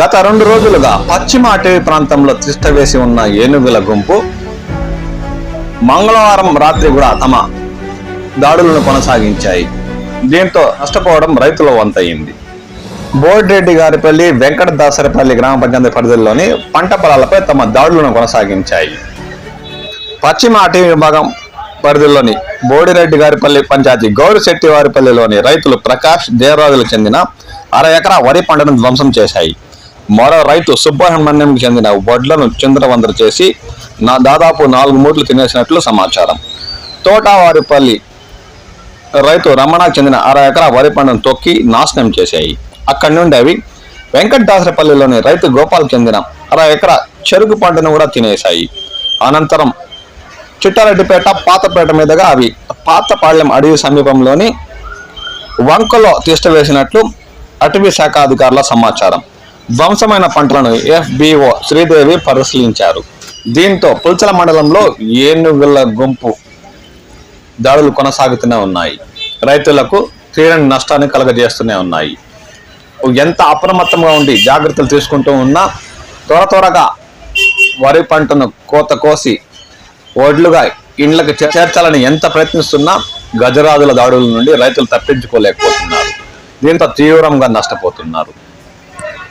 గత రెండు రోజులుగా పశ్చిమ అటవీ ప్రాంతంలో తిష్టవేసి ఉన్న ఏనుగుల గుంపు మంగళవారం రాత్రి కూడా తమ దాడులను కొనసాగించాయి. దీంతో నష్టపోవడం రైతుల వంతయింది. బోర్డిరెడ్డి గారిపల్లి వెంకట దాసరపల్లి గ్రామ పంచాయతీ పరిధిలోని పంట పొలాలపై తమ దాడులను కొనసాగించాయి. పశ్చిమ అటవీ విభాగం పరిధిలోని బోడిరెడ్డి గారిపల్లి పంచాయతీ గౌరి వారిపల్లిలోని రైతులు ప్రకాష్ దేవరాజులకు చెందిన అర ఎకరా వరి పంటను ధ్వంసం చేశాయి. మరో రైతు సుబ్రహ్మణ్యంకి చెందిన వడ్లను చిందరవందర చేసి నా దాదాపు నాలుగు మూట్లు తినేసినట్లు సమాచారం. తోటవారిపల్లి రైతు రమణకు చెందిన అర ఎకరా వరి పంటను తొక్కి నాశనం చేశాయి. అక్కడి నుండి అవి వెంకటదాసరపల్లిలోని రైతు గోపాల్ చెందిన అర ఎకరా చెరుకు పంటను కూడా తినేశాయి. అనంతరం చిట్టారెడ్డిపేట పాతపేట మీదుగా అవి పాతపాళ్యం అడవి సమీపంలోని వంకలో వేసినట్లు అటవీ శాఖ అధికారుల సమాచారం. ధ్వంసమైన పంటలను ఎఫ్బిఓ శ్రీదేవి పరిశీలించారు. దీంతో పుల్చల మండలంలో ఏనుగుల గుంపు దాడులు కొనసాగుతూనే ఉన్నాయి. రైతులకు తీరని నష్టాన్ని కలగజేస్తూనే ఉన్నాయి. ఎంత అప్రమత్తంగా ఉండి జాగ్రత్తలు తీసుకుంటూ ఉన్నా త్వర త్వరగా వరి పంటను కోత కోసి ఒడ్లుగా ఇండ్లకు చేర్చాలని ఎంత ప్రయత్నిస్తున్నా గజరాజుల దాడుల నుండి రైతులు తప్పించుకోలేకపోతున్నారు. దీంతో తీవ్రంగా నష్టపోతున్నారు.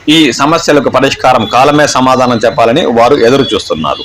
ఈ సమస్యలకు పరిష్కారం కాలమే సమాధానం చెప్పాలని వారు ఎదురు చూస్తున్నారు